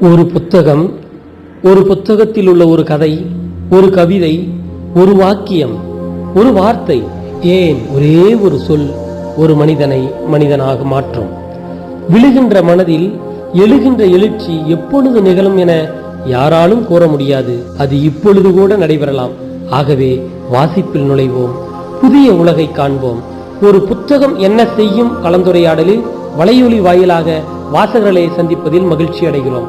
ஒரு புத்தகம் ஒரு புத்தகத்தில் உள்ள ஒரு கதை ஒரு கவிதை ஒரு வாக்கியம் ஒரு வார்த்தை ஏன் ஒரே ஒரு சொல் ஒரு மனிதனை மனிதனாக மாற்றும். விழுகின்ற மனதில் எழுகின்ற எழுச்சி எப்பொழுது நிகழும் என யாராலும் கூற முடியாது. அது இப்பொழுது கூட நடைபெறலாம். ஆகவே வாசிப்பில் நுழைவோம் புதிய உலகை காண்போம். ஒரு புத்தகம் என்ன செய்யும் கலந்துரையாடலில் வலையொலி வாயிலாக வாசகர்களை சந்திப்பதில் மகிழ்ச்சி அடைகிறோம்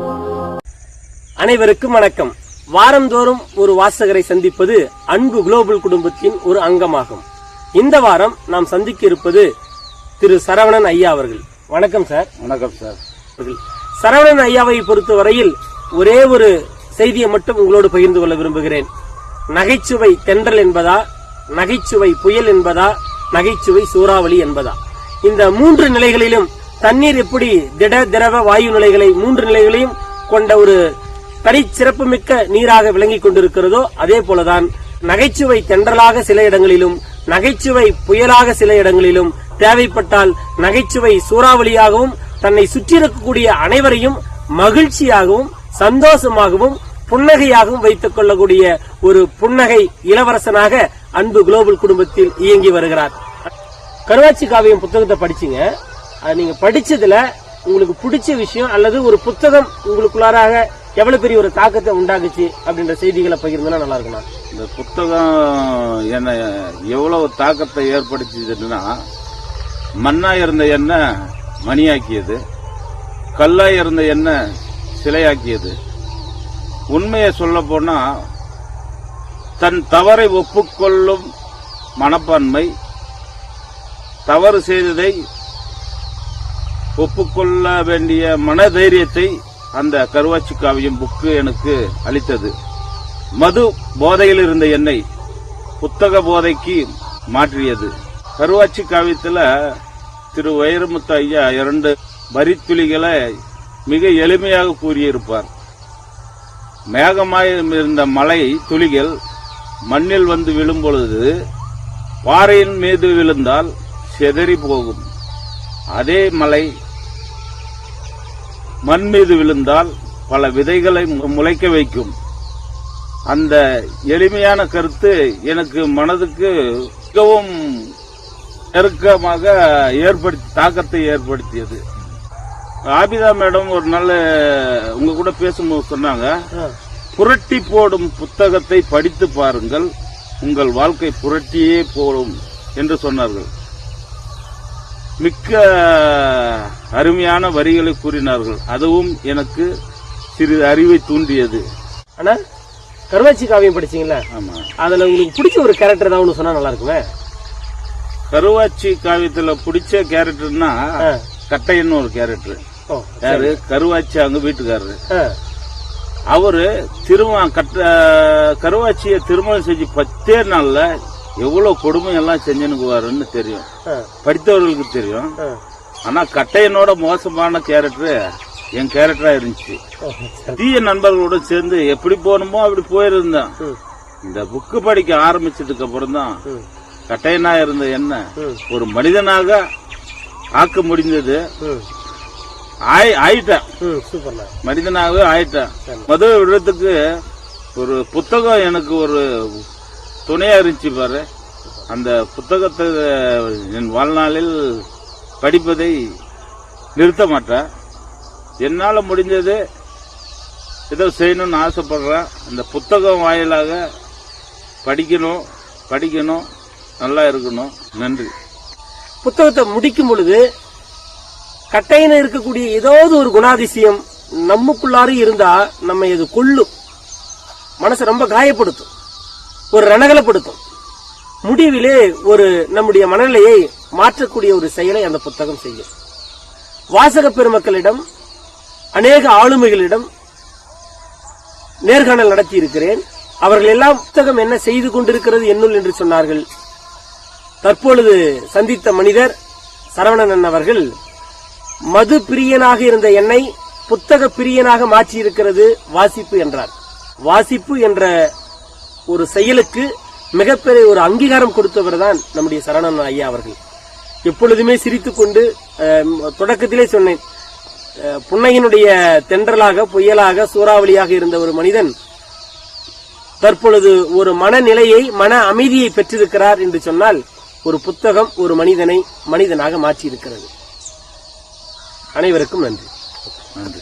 அனைவருக்கும் வணக்கம். வாரந்தோறும் ஒரு வாசகரை சந்திப்பது அன்பு குளோபல் குடும்பத்தின் ஒரு அங்கமாகும். இந்த வாரம் நாம் சந்திக்க இருப்பது திரு சரவணன் ஐயா அவர்கள். வணக்கம் சார். வணக்கம் சார். சரவணன் ஐயாவை பொறுத்தவரையில் ஒரே ஒரு செய்தியை மட்டும் உங்களோடு பகிர்ந்து கொள்ள விரும்புகிறேன். நகைச்சுவை தென்றல் என்பதா நகைச்சுவை புயல் என்பதா நகைச்சுவை சூறாவளி என்பதா. இந்த மூன்று நிலைகளிலும் தண்ணீர் எப்படி திட திரவ வாயு நிலைகளை மூன்று நிலைகளையும் கொண்ட ஒரு தனிச்சிறப்புமிக்க நீராக விளங்கிக் கொண்டிருக்கிறதோ அதே போலதான் நகைச்சுவை தென்றலாக சில இடங்களிலும் நகைச்சுவை புயலாக சில இடங்களிலும் தேவைப்பட்டால் நகைச்சுவை சூறாவளியாகவும் தன்னை சுற்றியிருக்கக்கூடிய அனைவரையும் மகிழ்ச்சியாகவும் சந்தோஷமாகவும் புன்னகையாகவும் வைத்துக் கொள்ளக்கூடிய ஒரு புன்னகை இளவரசனாக அன்பு குளோபல் குடும்பத்தில் இயங்கி வருகிறார். கருவாச்சி காவியம் புத்தகத்தை படிச்சீங்க. அது நீங்க படிச்சதுல உங்களுக்கு பிடிச்ச விஷயம் அல்லது ஒரு புத்தகம் உங்களுக்குள்ளாராக எவ்வளவு பெரிய ஒரு தாக்கத்தை உண்டாக்குச்சு அப்படின்ற செய்திகளை பகிர்ந்தா நல்லா இருக்குண்ணா இந்த புத்தகம் என்ன எவ்வளவு தாக்கத்தை ஏற்படுத்தியதுன்னா மண்ணா இருந்த எண்ணெய் மணியாக்கியது கல்லா இருந்த எண்ணெய் சிலையாக்கியது. உண்மையை சொல்ல போனா தன் தவறை ஒப்புக்கொள்ளும் மனப்பான்மை தவறு செய்ததை ஒப்புக்கொள்ள வேண்டிய மனதைரியத்தை அந்த கருவாச்சி காவியம் புக்கு எனக்கு அளித்தது. மது போதையில் இருந்த என்னை புத்தக போதைக்கு மாற்றியது. கருவாச்சி காவியத்தில் திரு வைரமுத்து ஐயா இரண்டு வரித்துளிகளை மிக எளிமையாக கூறியிருப்பார். மேகமாய் இருந்த மலை துளிகள் மண்ணில் வந்து விழும் பொழுது பாறையின் மீது விழுந்தால் செதறி போகும். அதே மலை மண் மீது விழுந்தால் பல விதைகளை முளைக்க வைக்கும். அந்த எளிமையான கருத்து எனக்கு மனதுக்கு மிகவும் நெருக்கமாக ஏற்படுத்தி தாக்கத்தை ஏற்படுத்தியது. ஆபிதா மேடம் ஒரு நாள் உங்க கூட பேசும்போது சொன்னாங்க புரட்டி போடும் புத்தகத்தை படித்து பாருங்கள் உங்கள் வாழ்க்கை புரட்டியே போடும் என்று சொன்னார்கள். மிக்க அருமையான வரிகளை கூறினார்கள். அதுவும் எனக்கு சிறிது அறிவை தூண்டியது. ஆனா கருவாச்சி காவியம் படிச்சீங்களா ஆமா. அதுல உங்களுக்கு பிடிச்ச ஒரு கேரக்டர் தான் ஒண்ணு சொன்னா நல்லா இருக்குமே? கருவாச்சி காவியத்துல பிடிச்ச கேரக்டர்னா. கட்டையன்னு ஒரு கேரக்டர் யாரு? கருவாச்சி அங்க வீட்டுக்காரரு. அவரு திரும கட்ட கருவாச்சிய திருமணம் செஞ்சு பத்தே நாள்ல எவ்வளவு கொடுமை எல்லாம் செஞ்சுனுக்குவாருன்னு தெரியும் படித்தவர்களுக்கு தெரியும். ஆ. ஆனா கட்டையனோட மோசமான கேரக்டர் என் கேரக்டரா இருந்துச்சு. தீய நண்பர்களோட சேர்ந்து எப்படி போகணுமோ அப்படி போயிருந்தேன். இந்த புக்கு படிக்க ஆரம்பிச்சதுக்கு அப்புறம் தான் கட்டையனா இருந்த என்ன ஒரு மனிதனாக ஆக்க முடிந்தது. ஆயிட்டேன். மனிதனாகவே ஆயிட்டேன். மதுரை விடுறதுக்கு ஒரு புத்தகம் எனக்கு ஒரு துணையா இருந்துச்சு பாரு. அந்த புத்தகத்தை என் வாழ்நாளில் படிப்பதை நிறுத்த மாட்டேன். என்னால் முடிஞ்சது ஏதோ செய்யணும்னு ஆசைப்படுறேன். அந்த புத்தகம் வாயிலாக படிக்கணும் படிக்கணும் நல்லா இருக்கணும். நன்றி. புத்தகத்தை முடிக்கும் பொழுது கட்டையின இருக்கக்கூடிய ஏதாவது ஒரு குணாதிசயம் நமக்குள்ளார இருந்தா நம்ம இது கொள்ளும் மனசை ரொம்ப காயப்படுத்தும். ஒரு ரணகலப்படுத்தும். முடிவிலே ஒரு நம்முடைய மனநிலையை மாற்றக்கூடிய ஒரு செயலை அந்த புத்தகம் செய்யும். வாசக பெருமக்களிடம் அநேக ஆளுமைகளிடம் நேர்காணல் நடத்தி இருக்கிறேன் அவர்கள் எல்லாம் புத்தகம் என்ன செய்து கொண்டிருக்கிறது என்னுள் என்று சொன்னார்கள். தற்பொழுது சந்தித்த மனிதர் சரவணன் அவர்கள் மது பிரியனாக இருந்த என்னை புத்தக பிரியனாக மாற்றியிருக்கிறது வாசிப்பு என்றார். வாசிப்பு என்ற ஒரு செயலுக்கு மிகப்பெரிய ஒரு அங்கீகாரம் கொடுத்தவர் தான் நம்முடைய சரணன் ஐயா அவர்கள். எப்பொழுதுமே சிரித்துக்கொண்டு கொண்டு தொடக்கத்திலே சொன்னேன் புன்னையினுடைய தென்றலாக புயலாக சூறாவளியாக இருந்த ஒரு மனிதன் தற்பொழுது ஒரு மனநிலையை மன அமைதியை பெற்றிருக்கிறார் என்று சொன்னால் ஒரு புத்தகம் ஒரு மனிதனை மனிதனாக மாற்றியிருக்கிறது. அனைவருக்கும் நன்றி. நன்றி.